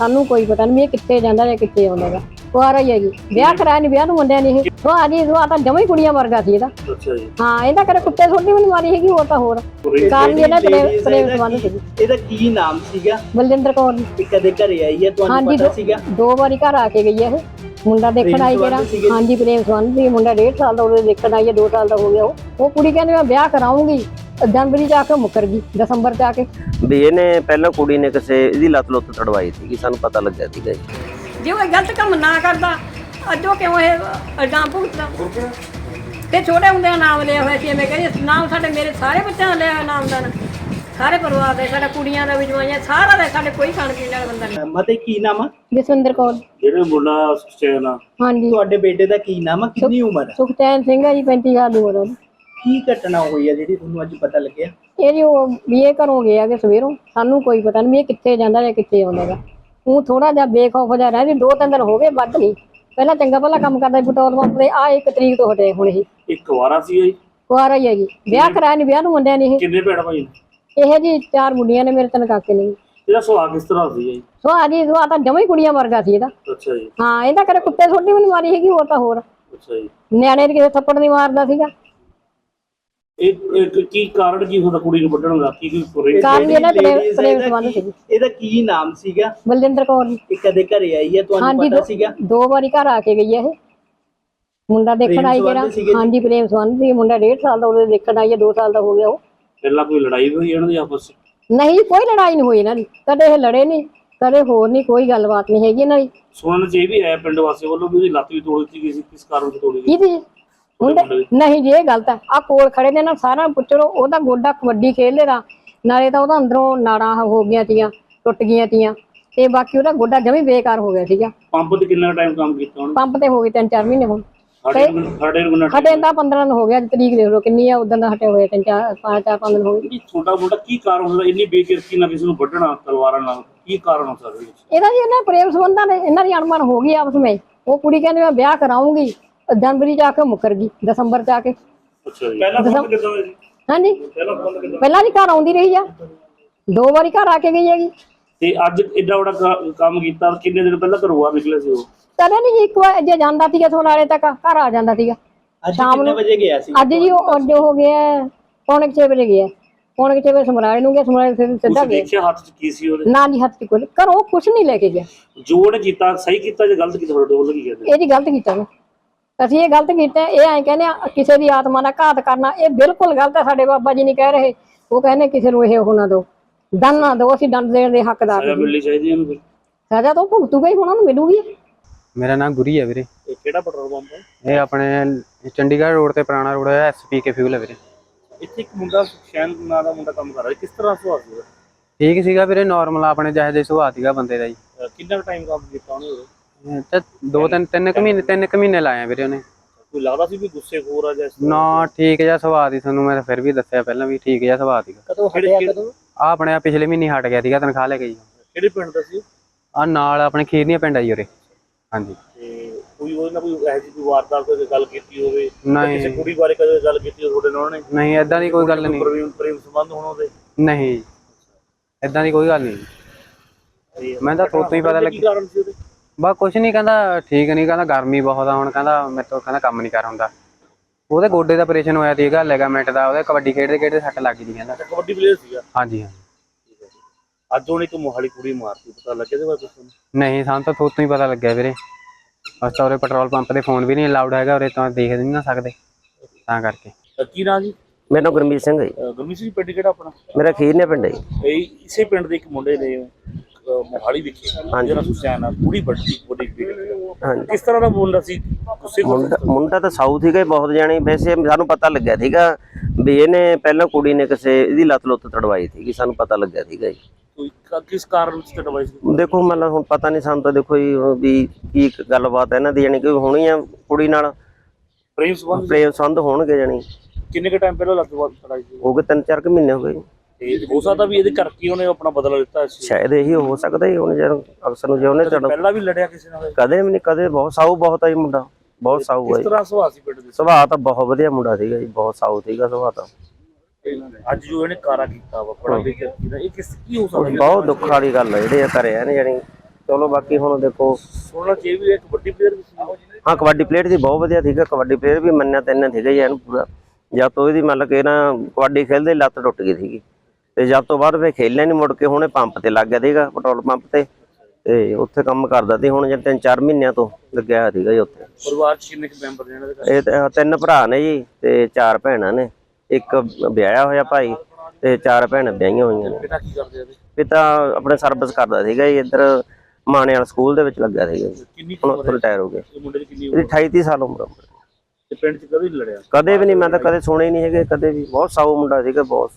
ਸਾਨੂੰ ਕੋਈ ਪਤਾ ਨਹੀਂ ਇਹ ਕਿੱਥੇ ਜਾਂਦਾ ਜਾਂ ਕਿੱਥੇ ਆਉਂਦਾਗਾ ਕੁਆਰਾ ਹੀ ਹੈ ਜੀ। ਵਿਆਹ ਕਰਾਇਆ ਨਹੀਂ ਵਿਆਹ ਨੂੰ ਮੁੰਡਿਆਂ ਨੇ ਇਹ। ਸੋ ਆਜੀ ਸੋ ਆ ਤਾਂ ਜਮਾਂ ਹੀ ਕੁੜੀਆਂ ਵਰਗਾ ਸੀ ਇਹਦਾ। ਅੱਛਾ ਜੀ। ਹਾਂ ਇਹਦਾ ਕਰੇ ਕੁੱਤੇ ਛੋਟੀ ਵੀ ਨਹੀਂ ਮਾਰੀ ਹੈਗੀ ਹੋਰ ਤਾਂ ਹੋਰ। ਕਾਰਨ ਵੀ ਇਹਨਾਂ ਪ੍ਰੇਮ ਪ੍ਰੇਮ ਸੰਬੰਧ ਸੀ ਇਹਦਾ ਕੀ ਨਾਮ ਸੀਗਾ? ਬਲਜਿੰਦਰ ਕੌਰ ਜੀ। ਕਦੇ ਘਰੇ ਆਈ ਹੈ ਤੁਹਾਨੂੰ ਹਾਂਜੀ ਪਤਾ ਦੋ- ਸੀਗਾ? ਦੋ ਵਾਰੀ ਘਰ ਆ ਕੇ ਗਈ ਹੈ ਇਹ ਮੁੰਡਾ ਦੇਖਣ ਆਈ ਸੰਬੰਧ ਜਿਹੜਾ। ਸੀਗੇ? ਜੀ? ਹਾਂਜੀ ਪ੍ਰੇਮ ਸੰਬੰਧ ਸੀ। ਮੁੰਡਾ 1.5 ਸਾਲ ਦਾ ਉਹਦੇ ਦੇਖਣ ਆਈ ਹੈ 2 ਸਾਲ ਦਾ ਹੋ ਗਿਆ ਉਹ। ਉਹ ਕੁੜੀ ਕਹਿੰਦੀ ਮੈਂ ਵਿਆਹ ਕਰਾਉਂਗੀ ਜਨਵਰੀ ਆ ਕੇ ਮੁੱਕਰ ਗਈ ਦਸੰਬਰ ਆ ਕੇ। ਵੀ ਇਹਨੇ ਪਹਿਲਾਂ ਕੁੜੀ ਨੇ ਕਿਸੇ ਇਹਦੀ ਲੱਤ ਲੁੱਤ ਤੜਵਾਈ ਸੀਗੀ ਸਾਨੂੰ ਪਤਾ ਲੱਗਿਆ ਸੀਗਾ ਜੀ। ਜੇ ਉਹ ਗਲਤ ਕੰਮ ਨਾ ਕਰਦਾ ਅੱਜੋ ਕਿਉਂ ਇਹ ਇਲਜ਼ਾਮ ਭੁਗਤਦਾ? ਤੇ ਛੋਟੇ ਹੁੰਦਿਆਂ ਨਾਮ ਲਿਆ ਹੋਇਆ ਸੀ ਮੈਂ ਕਹਿੰਦੀ ਨਾਮ ਸਾਡੇ ਮੇਰੇ ਸਾਰੇ ਬੱਚਿਆਂ ਦਾ ਲਿਆ ਹੋਇਆ ਨਾਮ ਦਾ ਨਾ। ਸਾਰੇ ਪਰਿਵਾਰ ਦਾ ਸਾਡਾ ਕੁੜੀਆਂ ਦਾ ਵੀ ਜਵਾਈਆਂ ਸਾਰਾ ਦਾ ਸਾਡੇ ਕੋਈ ਖਾਣ ਪੀਣ ਵਾਲਾ ਬੰਦਾ ਨਹੀਂ। ਮਤੇ ਕੀ ਨਾਮ ਆ? ਜਸਵਿੰਦਰ ਕੌਰ। ਜਿਹੜੇ ਮੁੰਡਾ ਸੁਚੈਨ ਆ ਹਾਂਜੀ। ਤੁਹਾਡੇ ਬੇਟੇ ਦਾ ਕੀ ਨਾਮ ਆ? ਕਿੰਨੀ ਉਮਰ ਆ? ਸੁਖਚੈਨ ਸਿੰਘ ਹੈ ਜੀ 35 ਸਾਲ ਦੀ ਉਮਰ ਉਹਦੀ। ਕੀ ਘਟਨਾ ਹੋਈ ਆ ਜਿਹੜੀ ਤੁਹਾਨੂੰ ਅੱਜ ਪਤਾ ਲੱਗਿਆ? ਇਹ ਜੀ ਉਹ ਵੀ ਇਹ ਘਰੋਂ ਗਿਆ ਕਿ ਸਵੇਰੋਂ ਸਾਨੂੰ ਕੋਈ ਪਤਾ ਨਹੀਂ ਵੀ ਇਹ ਕਿੱਥੇ ਜਾਂਦਾ ਜਾਂ ਕਿੱਥੇ ਆਉਂਦਾਗਾ ਉਹ ਥੋੜਾ ਜਿਹਾ ਬੇਖੌਫ ਜਿਹਾ ਰਹਿ ਵੀ ਦੋ ਤਿੰਨ ਦਿਨ ਹੋ ਗਏ ਵੱਧ ਨਹੀਂ। ਪਹਿਲਾਂ ਚੰਗਾ ਭਲਾ ਕੰਮ ਕਰਦਾ ਸੀ ਪੈਟਰੋਲ ਪੰਪ ਤੇ ਆ ਇੱਕ ਤਰੀਕ ਤੋਂ ਹਟੇ ਹੁਣ ਇਹ। ਇੱਕ ਵਾਰਾ ਸੀ ਜੀ? ਕੁਆਰਾ ਹੀ ਹੈ ਜੀ। ਵਿਆਹ ਕਰਾਇਆ ਨਹੀਂ ਵਿਆਹ ਨੂੰ ਮੁੰਡਿਆਂ ਨੇ ਇਹ। ਕਿੰਨੇ ਭੈਣ ਭਾਈ ਨੇ? ਇਹ ਜੀ ਚਾਰ ਮੁੰਡੀਆਂ ਨੇ ਮੇਰੇ ਤਿੰਨ ਕਾਕੇ ਨੇ ਜੀ। ਇਹਦਾ ਸੁਭਾਅ ਕਿਸ ਤਰ੍ਹਾਂ ਸੀ ਜੀ? ਸੋ ਆ ਜੀ ਸੋ ਆ ਤਾਂ ਜਮਾਂ ਹੀ ਕੁੜੀਆਂ ਵਰਗਾ ਸੀ ਇਹਦਾ। ਅੱਛਾ ਜੀ। ਹਾਂ ਇਹਦਾ ਕਰੇ ਕੁੱਤੇ ਛੋਟੀ ਵੀ ਨਹੀਂ ਮਾਰੀ ਹੈਗੀ ਹੋਰ ਤਾਂ ਹੋਰ। ਅੱਛਾ ਜੀ। ਨਿਆਣੇ ਦੇ ਕਿਸੇ ਥੱਪੜ ਨਹੀਂ ਮਾਰਦਾ ਸੀਗਾ। ਇਹ ਇੱਕ ਕੀ ਕਾਰਨ ਕੀ ਹੁੰਦਾ ਕੁੜੀ ਨੂੰ ਵੱਢਣ ਦਾ ਕੀ ਕੀ ਕੁਰੇ ਕਾਰਨ ਵੀ ਇਹਨਾਂ ਪ੍ਰੇਮ Ladies ਆ, ਪ੍ਰੇਮ ਇਹਦਾ ਸੰਬੰਧ ਕੀ- ਸੀ ਇਹਦਾ ਕੀ ਨਾਮ ਸੀਗਾ? ਬਲਜਿੰਦਰ ਕੌਰ ਜੀ। ਇਹ ਕਦੇ ਘਰੇ ਆਈ ਹੈ ਤੁਹਾਨੂੰ ਹਾਂਜੀ ਪਤਾ ਦੋ- ਸੀਗਾ? ਦੋ ਵਾਰੀ ਘਰ ਆ ਕੇ ਗਈ ਹੈ ਇਹ। ਮੁੰਡਾ ਦੇਖਣ ਪ੍ਰੇਮ ਆਈ ਸੰਬੰਧ ਜਿਹੜਾ ਸੀਗੇ ਜੀ? ਹਾਂਜੀ ਪ੍ਰੇਮ ਸੰਬੰਧ ਸੀ। ਮੁੰਡਾ 1.5 ਸਾਲ ਦਾ ਉਹਦੇ ਦੇਖਣ ਆਈ ਹੈ 2 ਸਾਲ ਦਾ ਹੋ ਗਿਆ ਉਹ। ਪਹਿਲਾਂ ਕੋਈ ਲੜਾਈ ਹੋਈ ਇਹਨਾਂ ਦੀ ਆਪਸ ਚ ਨਹੀਂ ਕੋਈ ਲੜਾਈ ਨਹੀਂ ਹੋਈ ਇਹਨਾਂ ਦੀ। ਕਦੇ ਇਹ ਲੜੇ ਨਹੀਂ ਕਦੇ ਹੋਰ ਨਹੀਂ ਕੋਈ ਗੱਲਬਾਤ ਨਹੀਂ ਹੈਗੀ ਇਹਨਾਂ ਦੀ। ਸੁਣਨ ਚ ਇਹ ਵੀ ਆਇਆ ਪਿੰਡ ਵਾਸੀਆਂ ਵੱਲੋਂ ਵੀ ਉਹਦੀ ਲੱਤ ਵੀ ਤੋੜ ਦਿੱਤੀ ਗਈ ਸੀ ਕਿਸ ਕਾਰਨ ਤੋਂ ਤੋੜੀ ਗਈ? ਕਿਹਦੀ ਮੁੰਡੇ ਨਹੀਂ ਜੀ ਇਹ ਗਲਤ ਹੈ। ਆ ਕੋਲ ਖੜੇ ਨੇ ਨਾ ਸਾਰਾ ਪੁੱਛੋ ਉਹਦਾ ਗੋਡਾ ਕਬੱਡੀ ਖੇਡਦੇ ਦਾ ਨਾਲੇ ਤਾਂ ਉਹਦਾ ਅੰਦਰੋਂ ਨਾੜਾਂ ਹੋ ਗਈਆਂ ਤੀਆਂ ਟੁੱਟ ਗਈਆਂ ਤੀਆਂ। ਤੇ ਬਾਕੀ ਉਹਦਾ ਗੋਡਾ ਜਮੀ ਬੇਕਾਰ ਹੋ ਗਿਆ ਸੀਗਾ। ਪੰਪ ਤੇ ਕਿੰਨਾ ਟਾਈਮ ਕੰਮ ਕੀਤਾ ਉਹਨੇ? ਪੰਪ ਤੇ ਹੋ ਗਏ ਤਿੰਨ ਚਾਰ ਮਹੀਨੇ ਹੁਣ। ਸਾਡੇ ਨੂੰ- ਤਾਂ 15 ਦਿਨ ਹੋ ਗਿਆ ਅੱਜ ਤਰੀਕ ਦੇਖ ਲਓ ਕਿੰਨੀ ਆ ਉਦੋਂ ਦਾ ਹਟੇ ਹੋਏ ਤਿੰਨ ਚਾਰ ਪੰਜ ਚਾਰ ਪੰਜ ਦਿਨ ਹੋ ਗਏ। ਛੋਟਾ ਮੋਟਾ ਕੀ ਕਾਰਨ ਹੁੰਦਾ? ਇੰਨੀ ਬੇਕਿਰਕੀ ਨਾਲ ਕਿਸੇ ਨੂੰ ਵੱਢਣਾ ਤਲਵਾਰਾਂ ਨਾਲ ਕੀ ਕਾਰਨ ਹੋ ਸਕਦਾ ਇਹਦਾ ਜੀ ਇਹਨਾਂ ਪ੍ਰੇਮ ਸੰਬੰਧਾਂ ਦੇ ਇਹਨਾਂ ਦੀ ਅਣਮਨ ਹੋ ਗਈ ਆਪਸ ਵਿੱਚ। ਉਹ ਕੁੜੀ ਕਹਿੰਦੀ ਮੈਂ ਵਿਆਹ ਕਰਾਉਂਗੀ ਜਨਵਰੀ ਚ ਆ ਕੇ ਮੁੱਕਰ ਗਈ ਦਸੰਬਰ ਚ ਆ ਕੇ। ਅੱਛਾ ਜੀ। ਪਹਿਲਾਂ ਫੋਨ ਕਿਦਾਂ ਹੋਇਆ ਜੀ? ਹਾਂਜੀ। ਪਹਿਲਾਂ ਫੋਨ ਕਿਦਾਂ ਪਹਿਲਾਂ ਵੀ ਘਰ ਆਉਂਦੀ ਰਹੀ ਆ। ਦੋ ਵਾਰੀ ਘਰ ਆ ਕੇ ਗਈ ਹੈਗੀ। ਤੇ ਅੱਜ ਐਡਾ ਵੱਡਾ ਕ- ਕੰਮ ਕੀਤਾ ਕਿੰਨੇ ਦਿਨ ਪਹਿਲਾਂ ਘਰੋਂ ਬਾਹਰ ਨਿਕਲੇ ਸੀ ਉਹ? ਕਦੇ ਨਹੀਂ ਜੀ ਇੱਕ ਵਾਰ ਜੇ ਜਾਂਦਾ ਸੀਗਾ ਸੋਨਾਲੇ ਤੱਕ ਘਰ ਆ ਜਾਂਦਾ ਸੀਗਾ। ਅੱਜ ਕਿੰਨੇ ਵਜੇ ਗਿਆ ਸੀ? ਅੱਜ ਜੀ ਉਹ ਅੱਜ ਹੋ ਗਿਆ ਪੌਣੇ 6 ਵਜੇ ਗਿਆ। ਪੌਣੇ 6 ਵਜੇ ਸਮਰਾਲੇ ਨੂੰ ਗਿਆ ਸਮਰਾਲੇ ਫਿਰ ਸਿੱਧਾ ਤੁਸੀਂ ਗਿਆ। ਦੇਖਿਆ ਹੱਥ 'ਚ ਕੀ ਸੀ ਉਹਦੇ? ਨਾ ਜੀ ਹੱਥ ਚ ਕੋਲ ਘਰੋਂ ਕੁਛ ਨਹੀਂ ਲੈ ਕੇ ਗਿਆ। ਜੋ ਉਹਨੇ ਕੀਤਾ ਸਹੀ ਕੀਤਾ ਜਾਂ ਗਲਤ ਕੀਤਾ ਤੁਹਾਡੇ ਵੱਲੋਂ ਕੀ ਕਹਿੰਦੇ? ਇਹ ਜੀ ਗਲਤ ਕੀਤਾ ਨੇ ਅਸੀਂ ਇਹ ਗਲਤ ਕੀਤਾ ਇਹ ਐਂ ਕਹਿੰਦੇ ਆ ਕਿਸੇ ਦੀ ਆਤਮਾ ਦਾ ਘਾਤ ਕਰਨਾ ਇਹ ਬਿਲਕੁਲ ਗਲਤ ਹੈ ਸਾਡੇ ਬਾਬਾ ਜੀ ਨਹੀਂ ਕਹਿ ਰਹੇ। ਉਹ ਕਹਿੰਦੇ ਕਿਸੇ ਨੂੰ ਇਹ ਹੋਣਾ ਦਿਓ। ਦੰਨ ਨਾ ਦਿਓ ਅਸੀਂ ਦੰਡ ਦੇਣ ਦੇ ਹੱਕਦਾਰ ਸਜ਼ਾ ਨਹੀਂ ਮਿਲਣੀ ਚਾਹੀਦੀ ਇਹਨੂੰ ਫਿਰ। ਸਜ਼ਾ ਤਾਂ ਉਹ ਭੁਗਤੂਗਾ ਹੀ ਉਹਨਾਂ ਨੂੰ ਮਿਲੂਗੀ। ਮੇਰਾ ਨਾਮ ਗੁਰੀ ਹੈ ਵੀਰੇ। ਇਹ ਕਿਹੜਾ ਪੈਟਰੋਲ ਪੰਪ ਹੈ ਇਹ ਆਪਣੇ ਚੰਡੀਗੜ੍ਹ ਰੋਡ ਤੇ ਪੁਰਾਣਾ ਰੋਡ ਹੈ ਐਸਪੀ ਕੇ ਫਿਊਲ ਹੈ ਵੀਰੇ। ਇੱਥੇ ਇੱਕ ਮੁੰਡਾ ਸ਼ੈਨ ਨਾਂ ਦਾ ਮੁੰਡਾ ਕੰਮ ਕਰ ਰਿਹਾ ਕਿਸ ਤਰ੍ਹਾਂ ਸੁਭਾਅ ਸੀ ਉਹਦਾ? ਠੀਕ ਸੀਗਾ ਵੀਰੇ ਨਾਰਮਲ ਆਪਣੇ ਜਿਹੇ ਜਿਹੇ ਸੁਭਾਅ ਸੀਗਾ ਬੰਦੇ ਦਾ ਜੀ। ਅਹ ਕਿੰਨਾ ਟਾਈਮ ਕੰਮ ਕੀਤਾ ਉਹਨੇ ਉਰੇ? ਤੇ ਦੋ ਤਿੰਨ ਤਿੰਨ ਕੁ ਮਹੀਨੇ ਤਿੰਨ ਕੁ ਮਹੀਨੇ ਲਾਏ ਆ ਵੀਰੇ ਉਹਨੇ। ਕੋਈ ਲੱਗਦਾ ਸੀ ਵੀ ਗੁੱਸੇ ਖੋਰ ਆ ਜਾਂ ਇਸ ਤਰ੍ਹਾਂ? ਨਾ ਠੀਕ ਜਿਹਾ ਸੁਭਾਅ ਦੀ ਤੁਹਾਨੂੰ ਮੈਂ ਫਿਰ ਵੀ ਦੱਸਿਆ ਪਹਿਲਾਂ ਵੀ ਠੀਕ ਜਿਹਾ ਸੁਭਾਅ ਕਦੋਂ ਕਿਹੜੇ- ਆ ਆਪਣੇ ਆ ਪਿਛਲੇ ਮਹੀਨੇ ਹਟ ਗਿਆ ਸੀਗਾ ਤਨਖਾਹ ਲੈ ਕੇ ਜੀ। ਕਿਹੜੇ ਪਿੰਡ ਦਾ ਸੀ? ਆ ਨਾਲ ਆਪਣੇ ਖੀਰਨੀਆਂ ਪਿੰਡ ਆ ਜੀ ਉਰੇ। ਹਾਂਜੀ। ਤੇ ਕੋਈ ਉਹਦੇ ਨਾਲ ਕੋਈ ਇਹੋ ਜਿਹੀ ਕੋਈ ਵਾਰਦਾਤ ਕੋਈ ਗੱਲ ਕੀਤੀ ਹੋਵੇ? ਜਾਂ ਨਹੀਂ। ਕਿਸੇ ਕੁੜੀ ਬਾਰੇ ਕਦੇ ਗੱਲ ਕੀਤੀ ਹੋਵੇ ਤੁਹਾਡੇ ਨਾਲ ਉਹਨੇ? ਨਹੀਂ ਐਦਾਂ ਦੀ ਕੋਈ ਗੱਲ ਨਹੀਂ। ਪ੍ਰੇਮ ਪ੍ਰੇਮ ਸੰਬੰਧ ਹੋਣ ਉਹਦੇ? ਨਹੀਂ। ਐਦਾਂ ਦੀ ਕੋਈ ਗੱਲ ਨਹੀਂ। ਮੈਂ ਤਾਂ ਤੋਂ ਹੀ ਪਤਾ ਕੀ ਲੱਗੀ। ਕਾਰਨ ਸੀ ਉਹਦੇ? ਬਸ ਕੁਛ ਨਹੀਂ ਕਹਿੰਦਾ ਠੀਕ ਨਹੀਂ ਕਹਿੰਦਾ ਗਰਮੀ ਬਹੁਤ ਆ ਹੁਣ ਕਹਿੰਦਾ ਮੇਰੇ ਤੋਂ ਕਹਿੰਦਾ ਕੰਮ ਨਹੀਂ ਕਰ ਹੁੰਦਾ। ਉਹਦੇ ਗੋਡੇ ਦਾ ਆਪਰੇਸ਼ਨ ਹੋਇਆ ਸੀਗਾ ਲੈਗਾਮੈਂਟ ਦਾ ਉਹਦੇ ਕਬੱਡੀ ਖੇਡਦੇ ਖੇਡਦੇ ਸੱਟ ਲੱਗ ਗਈ ਕਹਿੰਦਾ। ਕਬੱਡੀ ਪਲੇਅਰ ਸੀਗਾ? ਹਾਂਜੀ ਹਾਂਜੀ। ਅੱਜ ਉਹਨੇ ਇੱਕ ਮੋਹਾਲੀ ਕੁੜੀ ਮਾਰਤੀ ਪਤਾ ਲੱਗਿਆ ਇਹਦੇ ਬਾਰੇ ਤੁਹਾਨੂੰ ਨਹੀਂ ਸਾਨੂੰ ਤਾਂ ਥੋਤੋਂ ਹੀ ਪਤਾ ਲੱਗਿਆ ਵੀਰੇ। ਅਸੀਂ ਤਾਂ ਉਰੇ ਪੈਟਰੋਲ ਪੰਪ ਤੇ ਫੋਨ ਵੀ ਨਹੀਂ ਅਲਾਉਡ ਹੈਗਾ ਉਰੇ ਤਾਂ ਦੇਖ ਨਹੀਂ ਨਾ ਸਕਦੇ। ਤਾਂ ਕਰਕੇ। ਕੀ ਨਾਂ ਜੀ? ਮੇਰਾ ਨਾਮ ਗੁਰਮੀਤ ਸਿੰਘ ਹੈ ਜੀ। ਗੁਰਮੀਤ ਸਿੰਘ ਪਿੰਡ ਕਿਹੜਾ ਆਪਣਾ? ਮੇਰਾ ਖੀਰਨੇ ਪਿੰਡ ਹੈ ਜੀ। ਇਹ ਇਸੇ ਪਿੰਡ ਦੇ ਇੱਕ ਮੁੰਡੇ ਨੇ ਮੋਹਾਲੀ ਵਿਖੇ ਜਿਹੜਾ ਸੁਸਿਆਨ ਆ ਕੁੜੀ ਵੱਡੀ ਵੱਡੀ ਹਾਂਜੀ। ਕਿਸ ਤਰ੍ਹਾਂ ਦਾ ਮੁੰਡਾ ਸੀ? ਗੁੱਸੇ ਮੁੰਡਾ ਮੁੰਡਾ ਤਾਂ ਸਾਊਥ ਹੀ ਬਹੁਤ ਜਾਣੀ। ਵੈਸੇ ਸਾਨੂੰ ਪਤਾ ਲੱਗਿਆ ਸੀਗਾ ਵੀ ਇਹਨੇ ਪਹਿਲਾਂ ਕੁੜੀ ਨੇ ਕਿਸੇ ਇਹਦੀ ਲੱਤ ਲੁੱਤ ਤੜਵਾਈ ਸੀਗੀ ਸਾਨੂੰ ਪਤਾ ਲੱਗਿਆ ਸੀਗਾ ਜੀ। ਕਿਸ ਕਾਰਨ ਤੜਵਾਈ ਸੀ? ਦੇਖੋ ਮਤਲਬ ਹੁਣ ਪਤਾ ਨਹੀਂ ਸਾਨੂੰ ਤਾਂ ਦੇਖੋ ਜੀ ਵੀ ਕੀ ਗੱਲਬਾਤ ਹੈ ਇਹਨਾਂ ਦੀ ਜਾਣੀ ਕਿ ਹੋਣੀ ਆ ਕੁੜੀ ਨਾਲ। ਪ੍ਰੇਮ ਸੰਬੰਧ ਪ੍ਰੇਮ ਸੰਧ ਹੋਣਗੇ ਜਾਣੀ। ਕਿੰਨੇ ਕ ਟਾਈਮ ਪਹਿਲਾਂ ਲੱਗ ਤੜਾਈ ਸੀ? ਹੋ ਗਏ ਤਿੰਨ ਚਾਰ ਕੁ ਮਹੀਨੇ ਹੋ ਗਏ। ਜੀ। ਤੇ ਹੋ ਸਕਦਾ ਵੀ ਇਹਦੇ ਕਰਕੇ ਉਹਨੇ ਆਪਣਾ ਬਦਲਾ ਲਿੱਤਾ ਸੀ ਸ਼ਾਇਦ ਇਹੀ ਹੋ ਸਕਦਾ ਹੀ ਹੁਣ ਜਦ ਅਕਸਰ ਨੂੰ ਜੇ ਉਹਨੇ ਪਹਿਲਾਂ ਵੀ ਲੜਿਆ ਕਿਸੇ ਨਾਲ ਕਦੇ ਵੀ ਨਹੀਂ ਕਦੇ ਬਹੁਤ ਸਾਊ ਬਹੁਤ ਆ ਜੀ ਮੁੰਡਾ ਬਹੁਤ ਸਾਊ ਹੈ ਕਿਸ ਜੀ। ਤਰ੍ਹਾਂ ਸੁਭਾਅ ਸੀ ਪਿੰਡ ਦੇ? ਸੁਭਾਅ ਤਾਂ ਬਹੁਤ ਵਧੀਆ ਮੁੰਡਾ ਸੀਗਾ ਜੀ ਬਹੁਤ ਸਾਊ ਸੀਗਾ ਸੁਭਾਅ ਤਾਂ। ਅੱਜ ਜੋ ਇਹਨੇ ਕਾਰਾ ਕੀਤਾ ਵਾ ਬੜਾ ਬੇਇੱਜ਼ਤੀ ਇਹ ਕਿਸ ਕੀ ਹੋ ਸਕਦਾ? ਬਹੁਤ ਦੁੱਖ ਵਾਲੀ ਗੱਲ ਹੈ ਜਿਹੜੇ ਕਰਿਆ ਨੇ ਜਾਣੀ। ਚਲੋ ਬਾਕੀ ਹੁਣ ਦੇਖੋ। ਸੋਨਾ ਚੇ ਵੀ ਇੱਕ ਵੱਡੀ ਪਲੇਅਰ ਵੀ ਸੀ। ਹਾਂ ਕਬੱਡੀ ਪਲੇਅਰ ਦੀ ਬਹੁਤ ਵਧੀਆ ਸੀਗਾ ਕਬੱਡੀ ਪਲੇਅਰ ਵੀ ਮੰਨਿਆ ਤੈਨਾਂ ਸੀਗਾ ਜੀ ਇਹਨੂੰ ਪੂਰਾ। ਜਦ ਤੋਂ ਇਹਦੀ ਮੰਨ ਕੇ ਨਾ ਕਬੱਡੀ ਖੇਲਦੇ ਲੱਤ ਟੁੱਟ ਗਈ ਸੀਗੀ। ਤੇ ਜਦ ਤੋਂ ਬਾਅਦ ਫੇ ਖੇਲਿਆ ਨਹੀਂ ਮੁੜ ਕੇ ਹੁਣੇ ਪੰਪ ਤੇ ਲੱਗ ਗਿਆ ਸੀਗਾ ਪੈਟਰੋਲ ਪੰਪ ਤੇ ਤੇ ਉੱਥੇ ਕੰਮ ਕਰਦਾ ਸੀ ਹੁਣ ਜੇ ਤਿੰਨ ਚਾਰ ਮਹੀਨਿਆਂ ਤੋਂ ਲੱਗਿਆ ਹੋਇਆ ਸੀਗਾ ਜੀ ਉੱਥੇ। ਪਰਿਵਾਰ ਚ ਕਿੰਨੇ ਮੈਂਬਰ ਨੇ ਇਹਨਾਂ ਦੇ ਇਹ ਤੇ- ਤਿੰਨ ਭਰਾ ਨੇ ਜੀ ਤੇ ਚਾਰ ਭੈਣਾਂ ਨੇ ਇੱਕ ਵਿਆਹਿਆ ਹੋਇਆ ਭਾਈ ਤੇ ਚਾਰ ਭੈਣਾਂ ਵਿਆਹੀਆਂ ਹੋਈਆਂ ਨੇ। ਪਿਤਾ ਕੀ ਕਰਦੇ ਆ ਇਹਦੇ? ਪਿਤਾ ਆਪਣੇ ਸਰਵਿਸ ਕਰਦਾ ਸੀਗਾ ਜੀ ਇੱਧਰ ਮਾਣੇ ਵਾਲਾ ਸਕੂਲ ਦੇ ਵਿੱਚ ਲੱਗਾ ਸੀਗਾ ਜੀ। ਕਿੰਨੀ ਕੁ ਹੁਣ ਉਮਰ ਹੈ? ਰਿਟਾਇਰ ਹੋ ਗਿਆ ਇਹ ਮੁੰਡੇ ਦੀ ਕਿੰਨੀ ਇਹਦੀ ਉਮਰ 28 30 ਸਾਲ ਉਮਰ ਆ। ਤੇ ਪਿੰਡ ਚ ਕਦੇ ਲੜਿਆ? ਕਦੇ ਵੀ ਨਹੀਂ ਮੈਂ ਤਾਂ ਕਦੇ ਸੁਣੇ ਹੀ ਨਹੀਂ ਹੈਗੇ ਕਦੇ ਵੀ। ਬਹੁਤ ਸਾਊ ਮੁੰਡਾ ਸੀਗਾ ਬਹੁਤ।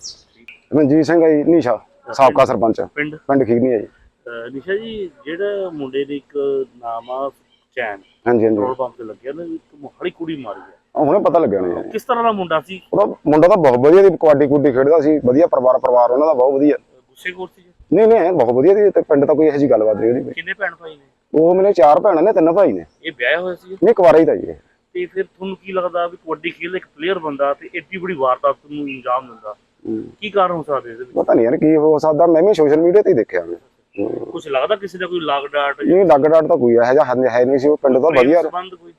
ਮਨਜੀਤ ਸਿੰਘ ਹੈ ਜੀ ਨੀਸ਼ਾ ਸਾਬਕਾ ਸਰਪੰਚ। ਪਿੰਡ? ਪਿੰਡ ਖੀਰਨੀ ਹੈ ਜੀ। ਅਹ ਨਿਸ਼ਾ ਜੀ ਜਿਹੜਾ ਮੁੰਡੇ ਦੇ ਇੱਕ ਨਾਮ ਆ ਚੈਨ ਹਾਂਜੀ ਹਾਂਜੀ। ਪੈਟਰੋਲ ਪੰਪ ਤੇ ਲੱਗਿਆ ਨਾ ਇੱਕ ਮੋਹਾਲੀ ਕੁੜੀ ਮਾਰੀ ਉਹ ਹੁਣੇ ਪਤਾ ਲੱਗਿਆ ਨੇ ਜੀ ਕਿਸ ਤਰ੍ਹਾਂ ਦਾ ਮੁੰਡਾ ਸੀ? ਉਹਦਾ ਮੁੰਡਾ ਤਾਂ ਬਹੁਤ ਵਧੀਆ ਦੀ ਕਬੱਡੀ ਕੁੱਡੀ ਖੇਡਦਾ ਸੀ ਵਧੀਆ ਪਰਿਵਾਰ ਪਰਿਵਾਰ ਉਹਨਾਂ ਦਾ ਬਹੁਤ ਵਧੀਆ। ਗੁੱਸੇ ਖੋਰ ਸੀ? ਨਹੀਂ ਨਹੀਂ ਬਹੁਤ ਵਧੀਆ ਦੀ ਤੇ ਪਿੰਡ ਤਾਂ ਕੋਈ ਇਹੋ ਜਿਹੀ ਗੱਲਬਾਤ ਨਹੀਂ ਉਹਦੀ ਕਿੰਨੇ ਭੈਣ ਭਾਈ ਨੇ? ਉਹ ਮੇਰੇ ਚਾਰ ਭੈਣਾਂ ਨੇ ਤਿੰਨ ਭਾਈ ਨੇ। ਇਹ ਵਿਆਹ ਹੋਇਆ ਸੀ? ਨਹੀਂ ਕੁਵਾਰਾ ਹੀ ਤਾਂ ਜੀ ਇਹ। ਤੇ ਫਿਰ ਤੁਹਾਨੂੰ ਕੀ ਲੱਗਦਾ ਵੀ ਕਬੱਡੀ ਖੇਡ ਇੱਕ ਪਲੇਅਰ ਬੰਦਾ ਤੇ ਏਡੀ ਬੜੀ ਵਾਰਦਾਤ ਨੂੰ ਇੰਜਾਮ ਦਿੰਦਾ? ਕੀ ਕਾਰਨ ਹੋ ਸਕਦੇ ਇਹਦੇ ਵਿੱਚ? ਪਤਾ ਨਹੀਂ ਯਾਰ ਕੀ ਹੋ ਸਕਦਾ ਮੈਂ ਵੀ ਸੋਸ਼ਲ ਮੀਡੀਆ ਤੇ ਹੀ ਦੇਖਿਆ ਮੈਂ ਕੁਝ ਲੱਗਦਾ ਕਿਸੇ ਦਾ ਕੋਈ ਲਾਗ ਡਾਟ? ਜਾਂ ਇਹ ਲੱਗ ਡਾਟ ਤਾਂ ਕੋਈ ਇਹੋ ਜਿਹਾ ਹੈ- ਹੈ ਨਹੀਂ ਸੀ ਉਹ ਪਿੰਡ ਤਾਂ ਵਧੀਆ। ਸੰਬੰਧ ਕੋਈ?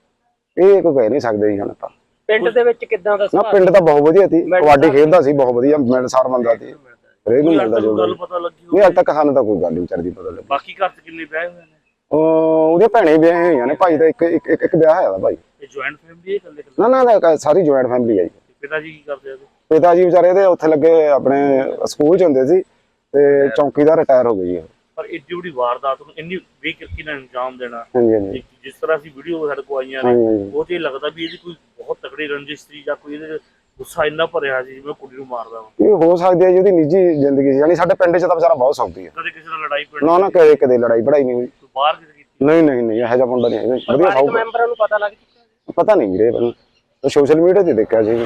ਇਹ ਕੋਈ ਕਹਿ ਨਹੀਂ ਸਕਦੇ ਜੀ ਹੁਣ ਤਾਂ। ਪਿੰਡ ਦੇ ਵਿੱਚ ਕਿੱਦਾਂ ਦਾ ਨਾ ਪਿੰਡ ਤਾਂ ਬਹੁਤ ਵਧੀਆ ਸੀ ਕਬੱਡੀ ਖੇਡਦਾ ਸੀ ਬਹੁਤ ਵਧੀਆ ਮਿਲਸਾਰ ਬੰਦਾ ਸੀ। ਹਰੇਕ ਨੂੰ ਕੋਈ ਮਿਲਦਾ ਜੋ ਗੱਲ ਪਤਾ ਲੱਗੀ ਨਹੀਂ ਅੱਜ ਤੱਕ ਸਾਨੂੰ ਤਾਂ ਕੋਈ ਗੱਲ ਨਹੀਂ ਵਿਚਾਰਦੀ ਪਤਾ ਲੱਗੀ। ਬਾਕੀ ਘਰ ਚ ਕਿੰਨੇ ਵਿਆਹ ਹੋਏ ਨੇ? ਉਹ ਉਹਦੇ ਭੈਣੇ ਵਿਆਹੇ ਹੋਈਆਂ ਨੇ ਭਾਈ ਦਾ ਇੱਕ ਇੱਕ ਇੱਕ- ਇੱਕ ਵਿਆਹ ਹੋਇਆ ਦਾ ਭਾਈ। ਇਹ ਜੁਆਇੰਟ ਫੈਮਿਲੀ ਹੈ ਇਕੱਲੇ ਇਕੱਲੇ? ਨਾ ਨਾ ਸਾਰੀ ਜੁਆਇੰਟ ਫੈਮਿਲੀ ਹੈ ਜੀ। ਪਿਤਾ ਜੀ ਕੀ ਕਰਦੇ ਆ? ਪਿਤਾ ਜੀ ਵਿਚਾਰੇ ਦੇ ਉੱਥੇ ਲੱਗੇ ਆਪਣੇ ਸਕੂਲ ਚ ਹੁੰਦੇ ਸੀ ਤੇ ਚੌਂਕੀਦਾਰ ਰਿਟਾਇਰ ਹੋ ਗਏ ਜੀ। ਪਰ ਏਡੀ ਬੜੀ ਵਾਰਦਾਤ ਨੂੰ ਇੰਨੀ ਬੇਕਿਰਕੀ ਨਾਲ ਅੰਜਾਮ ਦੇਣਾ ਹਾਂਜੀ ਹਾਂਜੀ। ਜਿ- ਜਿਸ ਤਰ੍ਹਾਂ ਅਸੀਂ ਵੀਡੀਓ ਸਾਡੇ ਕੋਲ ਆਈਆਂ ਨੇ ਉਹ ਤੇ ਲੱਗਦਾ ਵੀ ਇਹਦੀ ਕੋਈ ਬਹੁਤ ਤਕੜੀ ਰੰਜਿਸ਼ ਸੀ ਜਾਂ ਕੋਈ ਇਹਦੇ ਗੁੱਸਾ ਇੰਨਾ ਭਰਿਆ ਸੀ ਜਿਵੇਂ ਕੁੜੀ ਨੂੰ ਮਾਰਦਾ ਵਾ। ਇਹ ਹੋ ਸਕਦੀ ਹੈ ਜੀ ਉਹਦੀ ਨਿੱਜੀ ਜ਼ਿੰਦਗੀ ਸੀ ਯਾਨੀ ਸਾਡੇ ਪਿੰਡ ਚ ਤਾਂ ਵਿਚਾਰਾ ਬਹੁਤ ਸੌਖੀ ਹੈ। ਕਦੇ ਕਿਸੇ ਨਾਲ ਲੜਾਈ ਪਿੰਡ ਨਾ ਨਾ ਕਦੇ ਕਦੇ ਲੜਾਈ ਪੜਾਈ ਨਹੀਂ ਹੋਈ। ਬਾਹਰ ਕਿਤੇ ਕੀਤੀ? ਨਹੀਂ ਨਹੀਂ ਨਹੀਂ ਇਹੋ ਜਿਹਾ ਮੁੰਡਾ ਨਹੀਂ ਹੈਗਾ ਵਧੀਆ ਸੌਖਾ। ਮੈਂਬਰਾਂ ਨੂੰ ਪਤਾ ਲੱਗ ਚੁੱਕਾ ਪਤਾ ਨਹੀਂ ਵੀਰੇ ਮੈਨੂੰ ਸੋਸ਼ਲ ਮੀਡੀਆ ਤੇ ਦੇਖਿਆ ਸੀ।